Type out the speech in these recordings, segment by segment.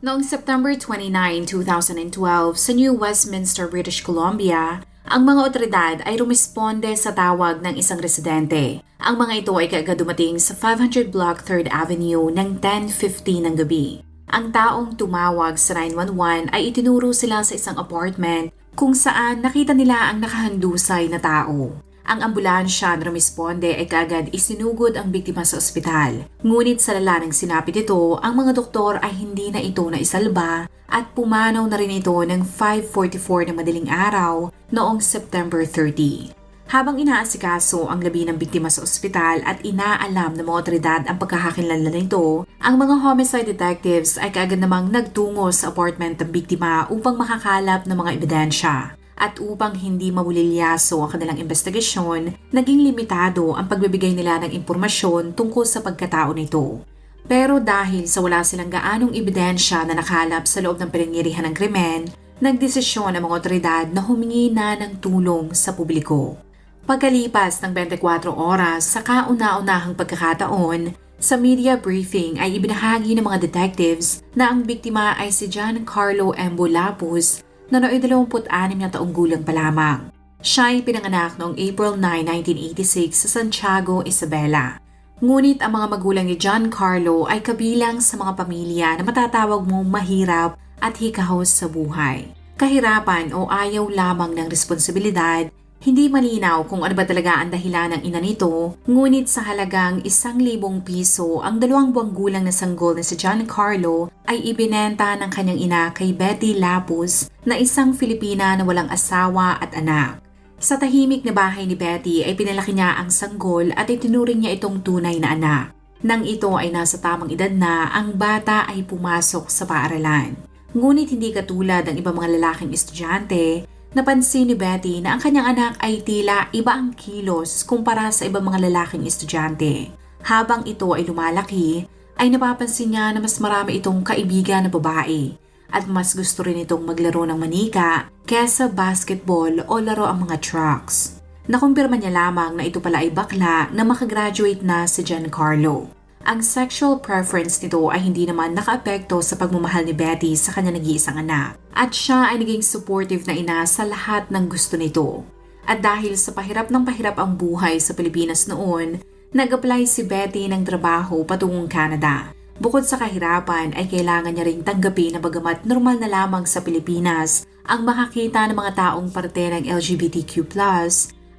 Noong September 29, 2012, sa New Westminster, British Columbia, ang mga otoridad ay rumisponde sa tawag ng isang residente. Ang mga ito ay kaagad dumating sa 500 Block 3rd Avenue ng 10.50 ng gabi. Ang taong tumawag sa 911 ay itinuro sila sa isang apartment kung saan nakita nila ang nakahandusay na tao. Ang ambulansya na rumisponde ay kaagad isinugod ang biktima sa ospital. Ngunit sa lala sinapit ito, ang mga doktor ay hindi na ito naisalba at pumanaw na rin ito ng 5.44 ng madaling araw noong September 30. Habang inaasikaso ang labi ng biktima sa ospital at inaalam ng mga otoridad ang pagkakakilanlan nito, ang mga homicide detectives ay kaagad namang nagtungo sa apartment ng biktima upang makakalap ng mga ebidensya at upang hindi mabulilyaso ang kanilang investigasyon, naging limitado ang pagbibigay nila ng impormasyon tungkol sa pagkatao nito. Pero dahil sa wala silang gaanong ebidensya na nakalap sa loob ng pinangyarihan ng krimen, nagdesisyon ang mga otoridad na humingi na ng tulong sa publiko. Pagkalipas ng 24 oras sa kauna-unahang pagkakataon, sa media briefing ay ibinahagi ng mga detectives na ang biktima ay si Giancarlo Embo Lapus na nooy 26 na taong gulang pa lamang. Siya ay pinanganak noong April 9, 1986 sa Santiago, Isabela. Ngunit ang mga magulang ni John Carlo ay kabilang sa mga pamilya na matatawag mong mahirap at hikahos sa buhay. Kahirapan o ayaw lamang ng responsibilidad hindi malinaw kung ano ba talaga ang dahilan ng ina nito, ngunit sa halagang isang libong piso, ang dalawang buwang gulang na sanggol na si John Carlo ay ibinenta ng kanyang ina kay Betty Lapus na isang Filipina na walang asawa at anak. Sa tahimik na bahay ni Betty ay pinalaki niya ang sanggol at itinuring niya itong tunay na anak. Nang ito ay nasa tamang edad na, ang bata ay pumasok sa paaralan. Ngunit hindi katulad ng ibang mga lalaking estudyante, Napansin ni Betty na ang kanyang anak ay tila iba ang kilos kumpara sa ibang mga lalaking estudyante. Habang ito ay lumalaki, ay napapansin niya na mas marami itong kaibigan na babae at mas gusto rin itong maglaro ng manika kesa basketball o laro ang mga trucks. Nakumpirma niya lamang na ito pala ay bakla na makagraduate na si Giancarlo. Ang sexual preference nito ay hindi naman nakaapekto sa pagmamahal ni Betty sa kanya nag-iisang anak. At siya ay naging supportive na ina sa lahat ng gusto nito. At dahil sa pahirap ng pahirap ang buhay sa Pilipinas noon, nag-apply si Betty ng trabaho patungong Canada. Bukod sa kahirapan ay kailangan niya ring tanggapin na bagamat normal na lamang sa Pilipinas ang makakita ng mga taong parte ng LGBTQ+,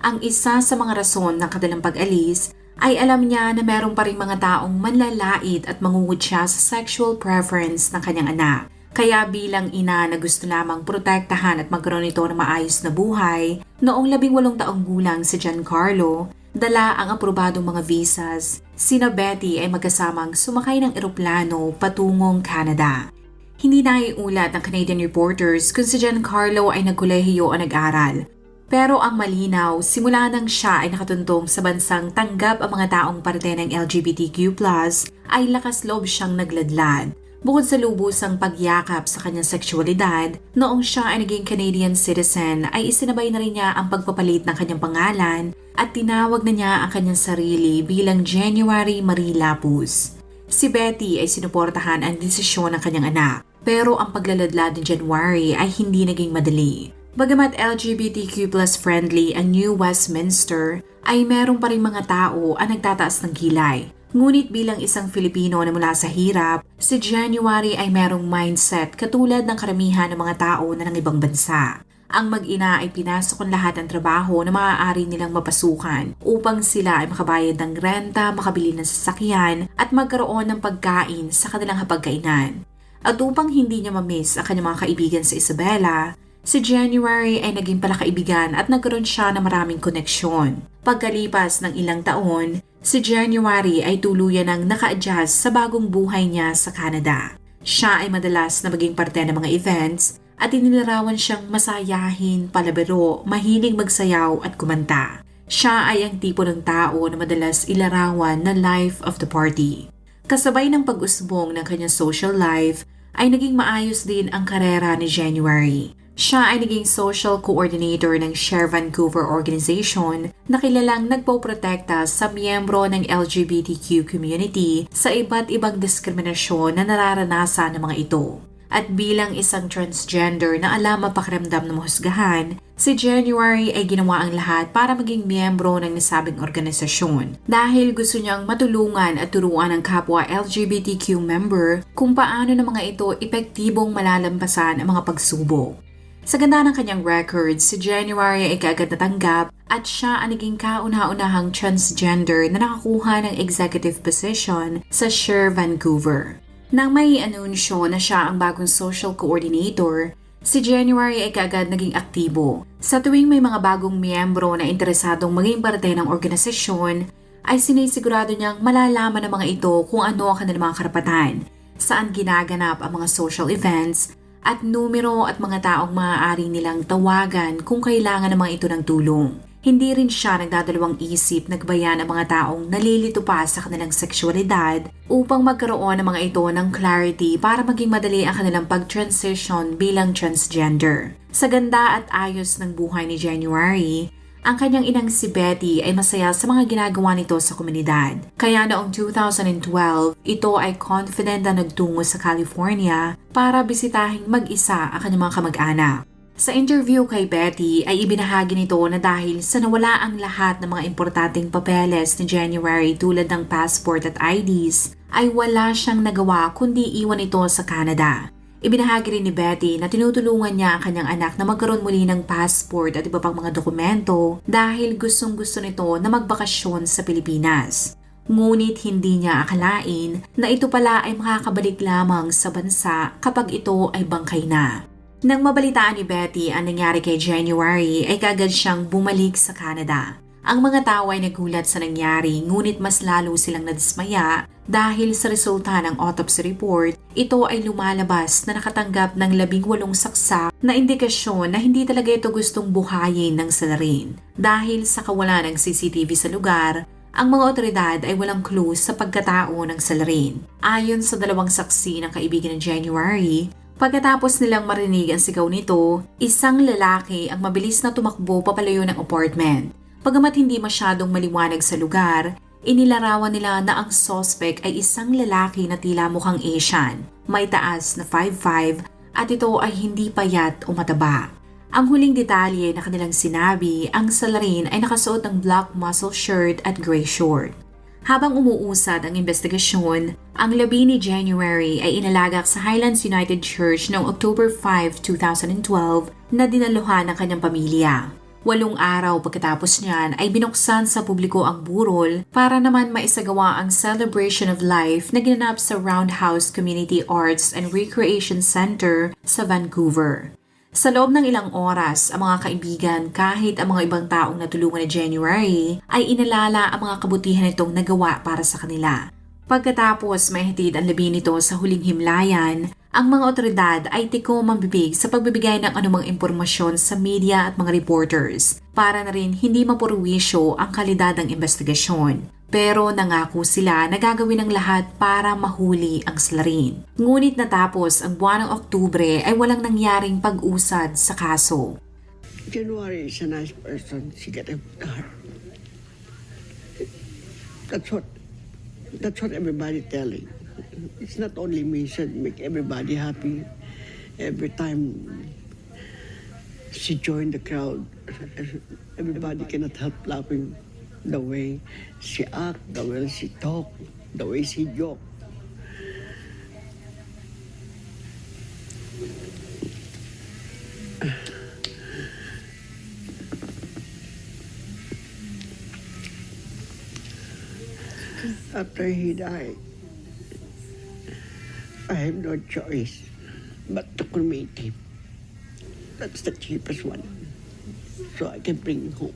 ang isa sa mga rason ng kanilang pag-alis ay alam niya na meron pa rin mga taong manlalait at mangungud siya sa sexual preference ng kanyang anak. Kaya bilang ina na gusto lamang protektahan at magkaroon ito ng maayos na buhay, noong labing walong taong gulang si Giancarlo, dala ang aprobadong mga visas, sina Betty ay magkasamang sumakay ng eroplano patungong Canada. Hindi naiulat ng Canadian reporters kung si Giancarlo ay nagkolehiyo o nag-aral pero ang malinaw, simula nang siya ay nakatuntong sa bansang tanggap ang mga taong parte ng LGBTQ+, ay lakas loob siyang nagladlad. Bukod sa lubusang pagyakap sa kanyang sexualidad, noong siya ay naging Canadian citizen ay isinabay na rin niya ang pagpapalit ng kanyang pangalan at tinawag na niya ang kanyang sarili bilang January Marie Lapus. Si Betty ay sinuportahan ang desisyon ng kanyang anak, pero ang paglaladlad ni January ay hindi naging madali. Bagamat LGBTQ plus friendly ang New Westminster, ay meron pa rin mga tao ang nagtataas ng kilay. Ngunit bilang isang Filipino na mula sa hirap, si January ay merong mindset katulad ng karamihan ng mga tao na ng ibang bansa. Ang mag-ina ay pinasok ang lahat ng trabaho na maaari nilang mapasukan upang sila ay makabayad ng renta, makabili ng sasakyan at magkaroon ng pagkain sa kanilang hapagkainan. At upang hindi niya mamiss ang kanyang mga kaibigan sa Isabela, Si January ay naging palakaibigan at nagkaroon siya ng maraming koneksyon. Pagkalipas ng ilang taon, si January ay tuluyan ng naka-adjust sa bagong buhay niya sa Canada. Siya ay madalas na maging parte ng mga events at inilarawan siyang masayahin, palabiro, mahilig magsayaw at kumanta. Siya ay ang tipo ng tao na madalas ilarawan na life of the party. Kasabay ng pag-usbong ng kanyang social life, ay naging maayos din ang karera ni January. Siya ay naging social coordinator ng Share Vancouver Organization na kilalang nagpoprotekta sa miyembro ng LGBTQ community sa iba't ibang diskriminasyon na nararanasan ng mga ito. At bilang isang transgender na alam mapakiramdam ng mahusgahan, si January ay ginawa ang lahat para maging miyembro ng nasabing organisasyon dahil gusto niyang matulungan at turuan ang kapwa LGBTQ member kung paano ng mga ito epektibong malalampasan ang mga pagsubok. Sa ganda ng kanyang records, si January ay kaagad natanggap at siya ang naging kauna-unahang transgender na nakakuha ng executive position sa Share Vancouver. Nang may anunsyo na siya ang bagong social coordinator, si January ay kaagad naging aktibo. Sa tuwing may mga bagong miyembro na interesadong maging parte ng organisasyon, ay sinisigurado niyang malalaman ng mga ito kung ano ang kanilang mga karapatan, saan ginaganap ang mga social events, at numero at mga taong maaari nilang tawagan kung kailangan ng mga ito ng tulong. Hindi rin siya nagdadalawang isip nagbayan ang mga taong nalilito pa sa kanilang sexualidad upang magkaroon ng mga ito ng clarity para maging madali ang kanilang pag-transition bilang transgender. Sa ganda at ayos ng buhay ni January, ang kanyang inang si Betty ay masaya sa mga ginagawa nito sa komunidad. Kaya noong 2012, ito ay confident na nagtungo sa California para bisitahin mag-isa ang kanyang mga kamag-anak. Sa interview kay Betty ay ibinahagi nito na dahil sa nawala ang lahat ng mga importanteng papeles ni January tulad ng passport at IDs, ay wala siyang nagawa kundi iwan ito sa Canada. Ibinahagi rin ni Betty na tinutulungan niya ang kanyang anak na magkaroon muli ng passport at iba pang mga dokumento dahil gustong gusto nito na magbakasyon sa Pilipinas. Ngunit hindi niya akalain na ito pala ay makakabalik lamang sa bansa kapag ito ay bangkay na. Nang mabalitaan ni Betty ang nangyari kay January ay kagad siyang bumalik sa Canada. Ang mga tao ay nagulat sa nangyari ngunit mas lalo silang nadismaya dahil sa resulta ng autopsy report, ito ay lumalabas na nakatanggap ng labing walong saksak na indikasyon na hindi talaga ito gustong buhayin ng salarin. Dahil sa kawalan ng CCTV sa lugar, ang mga otoridad ay walang clue sa pagkatao ng salarin. Ayon sa dalawang saksi ng kaibigan ng January, Pagkatapos nilang marinig ang sigaw nito, isang lalaki ang mabilis na tumakbo papalayo ng apartment. Pagamat hindi masyadong maliwanag sa lugar, inilarawan nila na ang suspect ay isang lalaki na tila mukhang Asian, may taas na 5'5 at ito ay hindi payat o mataba. Ang huling detalye na kanilang sinabi, ang salarin ay nakasuot ng black muscle shirt at gray short. Habang umuusad ang investigasyon, ang labi ni January ay inalagak sa Highlands United Church noong October 5, 2012 na dinaluhan ng kanyang pamilya. Walong araw pagkatapos niyan ay binuksan sa publiko ang burol para naman maisagawa ang Celebration of Life na ginanap sa Roundhouse Community Arts and Recreation Center sa Vancouver. Sa loob ng ilang oras, ang mga kaibigan kahit ang mga ibang taong natulungan ni January ay inalala ang mga kabutihan nitong nagawa para sa kanila. Pagkatapos may hatid ang labi nito sa huling himlayan, ang mga otoridad ay tiko mambibig sa pagbibigay ng anumang impormasyon sa media at mga reporters para na rin hindi mapurwisyo ang kalidad ng investigasyon. Pero nangako sila na gagawin ang lahat para mahuli ang salarin. Ngunit natapos ang buwan ng Oktubre ay walang nangyaring pag-usad sa kaso. January is a nice person. She got a heart. That's what that's what everybody telling. It's not only me, should make everybody happy. Every time she joined the crowd, everybody cannot help laughing the way she act, the way she talk, the way she joke. After he died, I have no choice but to cremate him. That's the cheapest one. So I can bring home.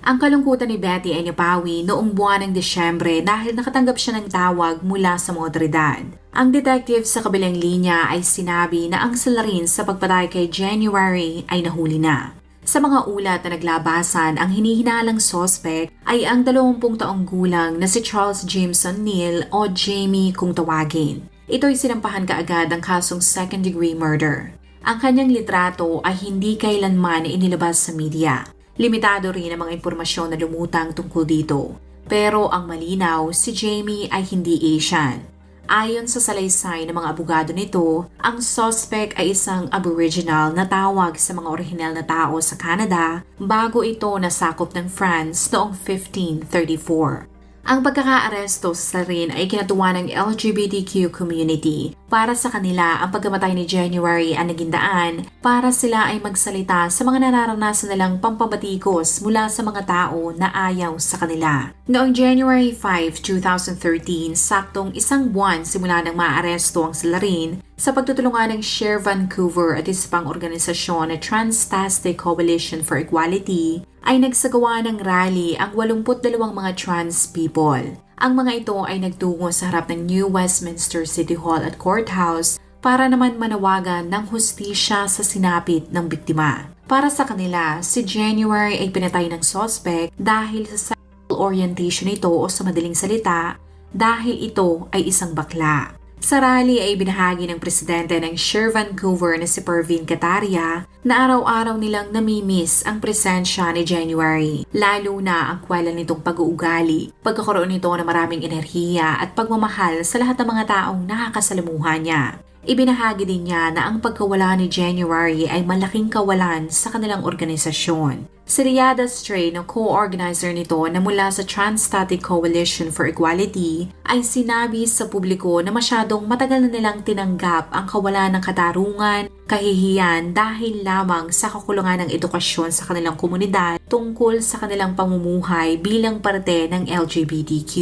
Ang kalungkutan ni Betty ay napawi noong buwan ng Desyembre dahil nakatanggap siya ng tawag mula sa mga otoridad. Ang detective sa kabilang linya ay sinabi na ang salarin sa pagpatay kay January ay nahuli na. Sa mga ulat na naglabasan, ang hinihinalang sospek ay ang 20 taong gulang na si Charles Jameson Neal o Jamie kung tawagin. Ito'y sinampahan kaagad ang kasong second degree murder. Ang kanyang litrato ay hindi kailanman inilabas sa media. Limitado rin ang mga impormasyon na lumutang tungkol dito. Pero ang malinaw, si Jamie ay hindi Asian. Ayon sa salaysay ng mga abogado nito, ang suspect ay isang aboriginal na tawag sa mga orihinal na tao sa Canada bago ito nasakop ng France noong 1534. Ang pagkakaaresto sa rin ay kinatuwa ng LGBTQ community. Para sa kanila, ang pagkamatay ni January ang naging daan para sila ay magsalita sa mga nararanasan nilang pampabatikos mula sa mga tao na ayaw sa kanila. Noong January 5, 2013, saktong isang buwan simula nang maaresto ang Salarin sa pagtutulungan ng Share Vancouver at isa pang organisasyon na Transtastic Coalition for Equality, ay nagsagawa ng rally ang 82 mga trans people. Ang mga ito ay nagtungo sa harap ng New Westminster City Hall at Courthouse para naman manawagan ng hustisya sa sinapit ng biktima. Para sa kanila, si January ay pinatay ng suspect dahil sa sexual orientation nito o sa madaling salita, dahil ito ay isang bakla. Sa rally ay binahagi ng presidente ng Share Vancouver na si Pervin Cataria na araw-araw nilang namimiss ang presensya ni January, lalo na ang kwela nitong pag-uugali, pagkakaroon nito ng maraming enerhiya at pagmamahal sa lahat ng mga taong nakakasalamuha niya. Ibinahagi din niya na ang pagkawala ni January ay malaking kawalan sa kanilang organisasyon. Si Riada Stray na co-organizer nito na mula sa Transstatic Coalition for Equality ay sinabi sa publiko na masyadong matagal na nilang tinanggap ang kawalan ng katarungan, kahihiyan dahil lamang sa kakulangan ng edukasyon sa kanilang komunidad tungkol sa kanilang pamumuhay bilang parte ng LGBTQ.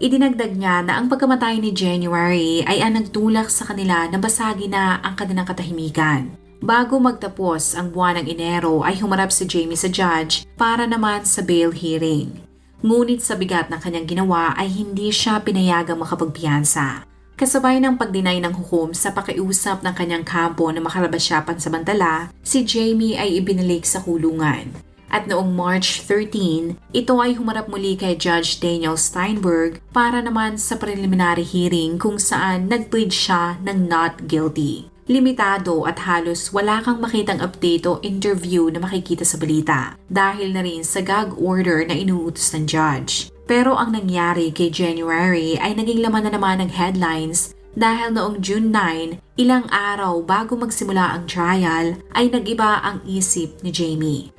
Idinagdag niya na ang pagkamatay ni January ay ang nagtulak sa kanila na basagi na ang kanilang katahimikan. Bago magtapos ang buwan ng Enero ay humarap si Jamie sa judge para naman sa bail hearing. Ngunit sa bigat ng kanyang ginawa ay hindi siya pinayagang makapagpiyansa. Kasabay ng pagdinay ng hukom sa pakiusap ng kanyang kampo na makalabas siya pansamantala, si Jamie ay ibinalik sa kulungan. At noong March 13, ito ay humarap muli kay Judge Daniel Steinberg para naman sa preliminary hearing kung saan nag-plead siya ng not guilty. Limitado at halos wala kang makitang update o interview na makikita sa balita dahil na rin sa gag order na inuutos ng judge. Pero ang nangyari kay January ay naging laman na naman ng headlines dahil noong June 9, ilang araw bago magsimula ang trial, ay nagiba ang isip ni Jamie.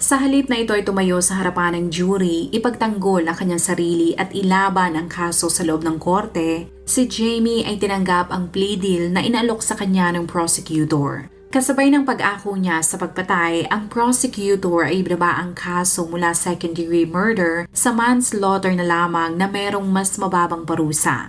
Sa halip na ito ay tumayo sa harapan ng jury, ipagtanggol ang kanyang sarili at ilaban ang kaso sa loob ng korte, si Jamie ay tinanggap ang plea deal na inalok sa kanya ng prosecutor. Kasabay ng pag-ako niya sa pagpatay, ang prosecutor ay ibinaba ang kaso mula second degree murder sa manslaughter na lamang na merong mas mababang parusa.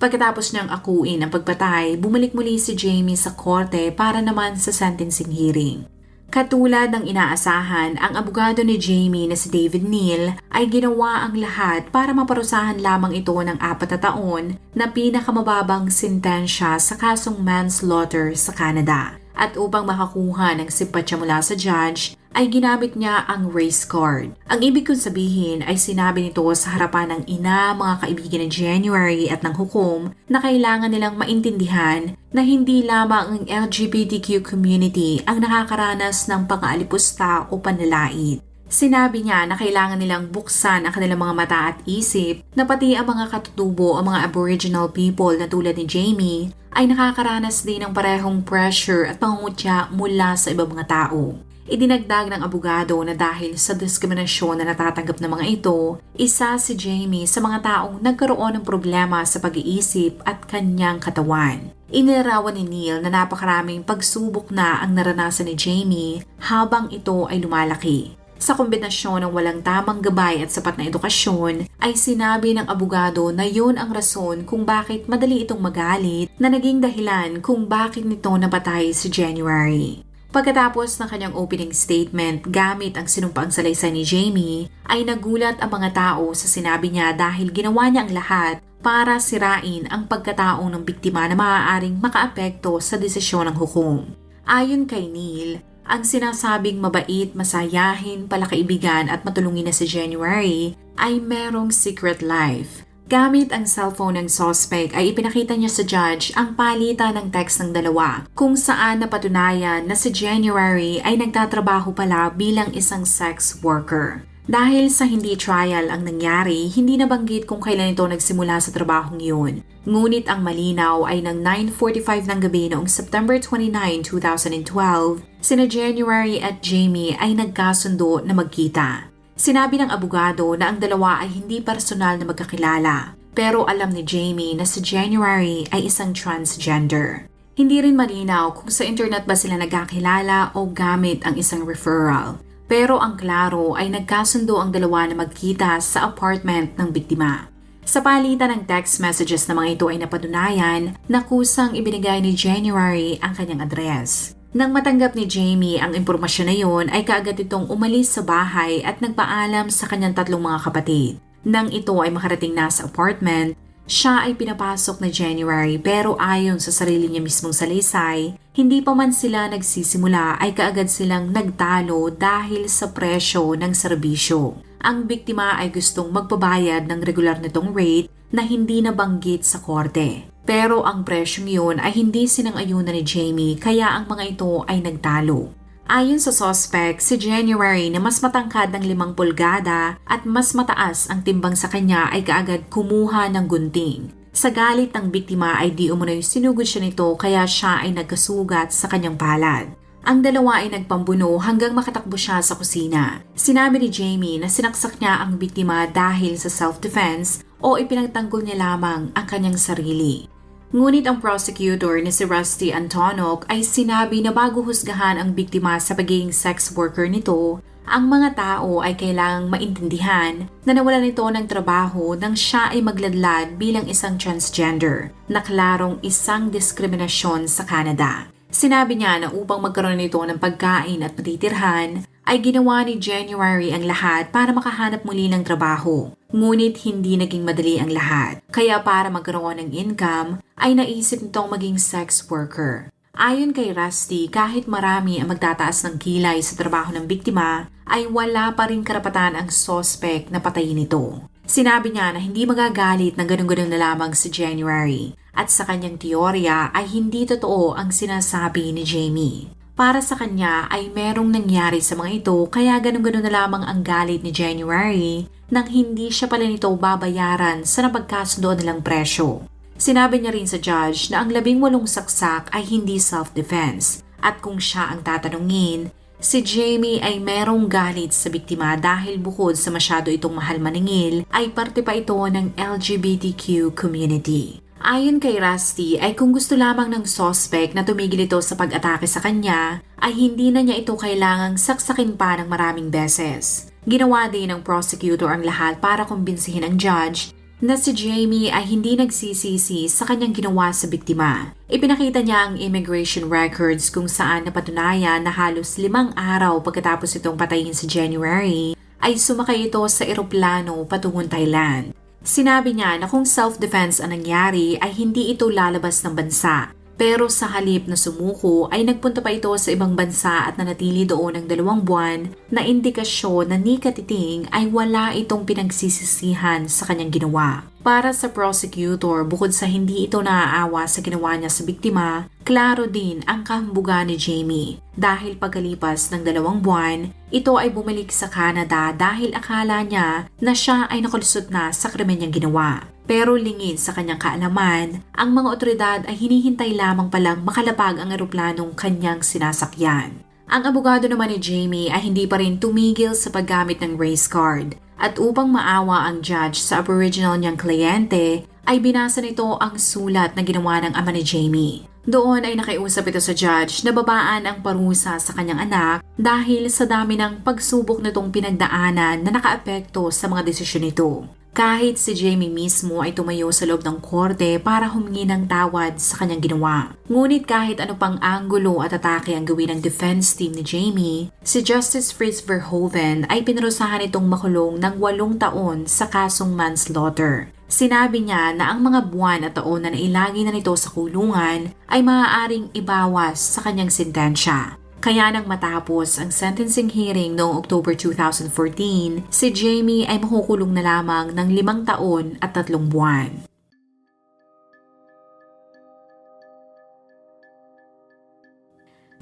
Pagkatapos niyang akuin ang pagpatay, bumalik muli si Jamie sa korte para naman sa sentencing hearing. Katulad ng inaasahan, ang abogado ni Jamie na si David Neal ay ginawa ang lahat para maparusahan lamang ito ng apat na taon na pinakamababang sintensya sa kasong manslaughter sa Canada. At upang makakuha ng simpatya mula sa judge, ay ginamit niya ang race card. Ang ibig kong sabihin ay sinabi nito sa harapan ng ina, mga kaibigan ng January at ng hukom na kailangan nilang maintindihan na hindi lamang ang LGBTQ community ang nakakaranas ng pang-aalipusta o panlalait. Sinabi niya na kailangan nilang buksan ang kanilang mga mata at isip na pati ang mga katutubo o mga aboriginal people na tulad ni Jamie ay nakakaranas din ng parehong pressure at pangungutya mula sa ibang mga tao. Idinagdag ng abogado na dahil sa diskriminasyon na natatanggap ng mga ito, isa si Jamie sa mga taong nagkaroon ng problema sa pag-iisip at kanyang katawan. Inilarawan ni Neil na napakaraming pagsubok na ang naranasan ni Jamie habang ito ay lumalaki. Sa kombinasyon ng walang tamang gabay at sapat na edukasyon, ay sinabi ng abogado na yun ang rason kung bakit madali itong magalit na naging dahilan kung bakit nito napatay si January. Pagkatapos ng kanyang opening statement gamit ang sinumpaang salaysay ni Jamie, ay nagulat ang mga tao sa sinabi niya dahil ginawa niya ang lahat para sirain ang pagkatao ng biktima na maaaring makaapekto sa desisyon ng hukom. Ayon kay Neil, ang sinasabing mabait, masayahin, palakaibigan at matulungin na si January ay merong secret life. Gamit ang cellphone ng suspect ay ipinakita niya sa judge ang palitan ng text ng dalawa kung saan napatunayan na si January ay nagtatrabaho pala bilang isang sex worker. Dahil sa hindi trial ang nangyari, hindi nabanggit kung kailan ito nagsimula sa trabahong yun. Ngunit ang malinaw ay ng 9.45 ng gabi noong September 29, 2012, sina January at Jamie ay nagkasundo na magkita. Sinabi ng abogado na ang dalawa ay hindi personal na magkakilala, pero alam ni Jamie na si January ay isang transgender. Hindi rin malinaw kung sa internet ba sila nagkakilala o gamit ang isang referral. Pero ang klaro ay nagkasundo ang dalawa na magkita sa apartment ng biktima. Sa palitan ng text messages na mga ito ay napatunayan na kusang ibinigay ni January ang kanyang address. Nang matanggap ni Jamie ang impormasyon na yon ay kaagad itong umalis sa bahay at nagpaalam sa kanyang tatlong mga kapatid. Nang ito ay makarating na sa apartment, siya ay pinapasok na January pero ayon sa sarili niya mismong salaysay, hindi pa man sila nagsisimula ay kaagad silang nagtalo dahil sa presyo ng serbisyo. Ang biktima ay gustong magbabayad ng regular nitong rate na hindi nabanggit sa korte. Pero ang presyong yun ay hindi sinang-ayunan ni Jamie kaya ang mga ito ay nagtalo. Ayon sa suspect, si January na mas matangkad ng limang pulgada at mas mataas ang timbang sa kanya ay kaagad kumuha ng gunting. Sa galit ng biktima ay di umano'y sinugod siya nito kaya siya ay nagkasugat sa kanyang palad. Ang dalawa ay nagpambuno hanggang makatakbo siya sa kusina. Sinabi ni Jamie na sinaksak niya ang biktima dahil sa self-defense o ipinagtanggol niya lamang ang kanyang sarili. Ngunit ang prosecutor na si Rusty Antonok ay sinabi na bago husgahan ang biktima sa pagiging sex worker nito, ang mga tao ay kailangang maintindihan na nawalan nito ng trabaho nang siya ay magladlad bilang isang transgender na klarong isang diskriminasyon sa Canada. Sinabi niya na upang magkaroon nito ng pagkain at patitirhan, ay ginawa ni January ang lahat para makahanap muli ng trabaho. Ngunit hindi naging madali ang lahat. Kaya para magkaroon ng income, ay naisip nitong maging sex worker. Ayon kay Rusty, kahit marami ang magtataas ng kilay sa trabaho ng biktima, ay wala pa rin karapatan ang suspect na patayin ito. Sinabi niya na hindi magagalit na ganun-ganun na lamang si January at sa kanyang teorya ay hindi totoo ang sinasabi ni Jamie. Para sa kanya ay merong nangyari sa mga ito kaya ganun-ganun na lamang ang galit ni January nang hindi siya pala nito babayaran sa napagkasundo nilang presyo. Sinabi niya rin sa judge na ang labing walong saksak ay hindi self-defense at kung siya ang tatanungin, si Jamie ay merong galit sa biktima dahil bukod sa masyado itong mahal maningil ay parte pa ito ng LGBTQ community. Ayon kay Rusty ay kung gusto lamang ng suspect na tumigil ito sa pag-atake sa kanya ay hindi na niya ito kailangang saksakin pa ng maraming beses. Ginawa din ng prosecutor ang lahat para kumbinsihin ang judge na si Jamie ay hindi nagsisisi sa kanyang ginawa sa biktima. Ipinakita niya ang immigration records kung saan napatunayan na halos limang araw pagkatapos itong patayin sa January ay sumakay ito sa eroplano patungong Thailand. Sinabi niya na kung self-defense ang nangyari ay hindi ito lalabas ng bansa. Pero sa halip na sumuko ay nagpunta pa ito sa ibang bansa at nanatili doon ng dalawang buwan na indikasyon na ni Katiting ay wala itong pinagsisisihan sa kanyang ginawa. Para sa prosecutor, bukod sa hindi ito naaawa sa ginawa niya sa biktima, klaro din ang kahambuga ni Jamie. Dahil pagkalipas ng dalawang buwan, ito ay bumalik sa Canada dahil akala niya na siya ay nakalusot na sa krimen niyang ginawa. Pero lingid sa kanyang kaalaman, ang mga otoridad ay hinihintay lamang palang makalapag ang eroplanong kanyang sinasakyan. Ang abogado naman ni Jamie ay hindi pa rin tumigil sa paggamit ng race card at upang maawa ang judge sa aboriginal niyang kliyente ay binasa nito ang sulat na ginawa ng ama ni Jamie. Doon ay nakiusap ito sa judge na babaan ang parusa sa kanyang anak dahil sa dami ng pagsubok nitong pinagdaanan na nakaapekto sa mga desisyon nito. Kahit si Jamie mismo ay tumayo sa loob ng korte para humingi ng tawad sa kanyang ginawa. Ngunit kahit ano pang anggulo at atake ang gawin ng defense team ni Jamie, si Justice Fritz Verhoeven ay pinarusahan itong makulong ng walong taon sa kasong manslaughter. Sinabi niya na ang mga buwan at taon na nailagi na nito sa kulungan ay maaaring ibawas sa kanyang sentensya. Kaya nang matapos ang sentencing hearing noong October 2014, si Jamie ay makukulong na lamang ng limang taon at tatlong buwan.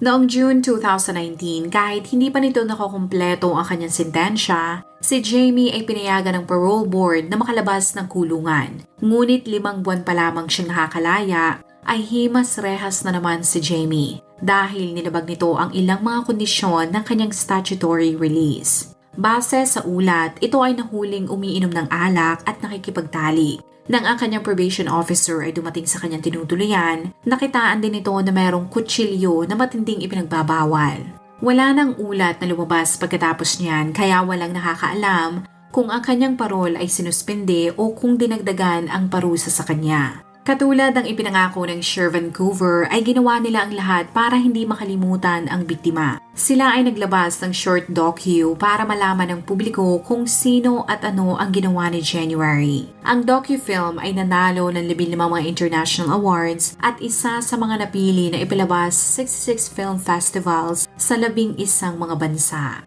Noong June 2019, kahit hindi pa nito nakokumpleto ang kanyang sentensya, si Jamie ay pinayagan ng parole board na makalabas ng kulungan. Ngunit limang buwan pa lamang siyang nakakalaya, ay himas rehas na naman si Jamie dahil nilabag nito ang ilang mga kondisyon ng kanyang statutory release. Base sa ulat, ito ay nahuling umiinom ng alak at nakikipagtali. Nang ang kanyang probation officer ay dumating sa kanyang tinutuluyan, nakitaan din ito na mayroong kutsilyo na matinding ipinagbabawal. Wala nang ulat na lumabas pagkatapos niyan kaya walang nakakaalam kung ang kanyang parol ay sinuspende o kung dinagdagan ang parusa sa kanya. Katulad ng ipinangako ng Sheriff Vancouver ay ginawa nila ang lahat para hindi makalimutan ang biktima. Sila ay naglabas ng short docu para malaman ng publiko kung sino at ano ang ginawa ni January. Ang docu-film ay nanalo ng 15 mga international awards at isa sa mga napili na ipalabas sa 66 film festivals sa labing isang mga bansa.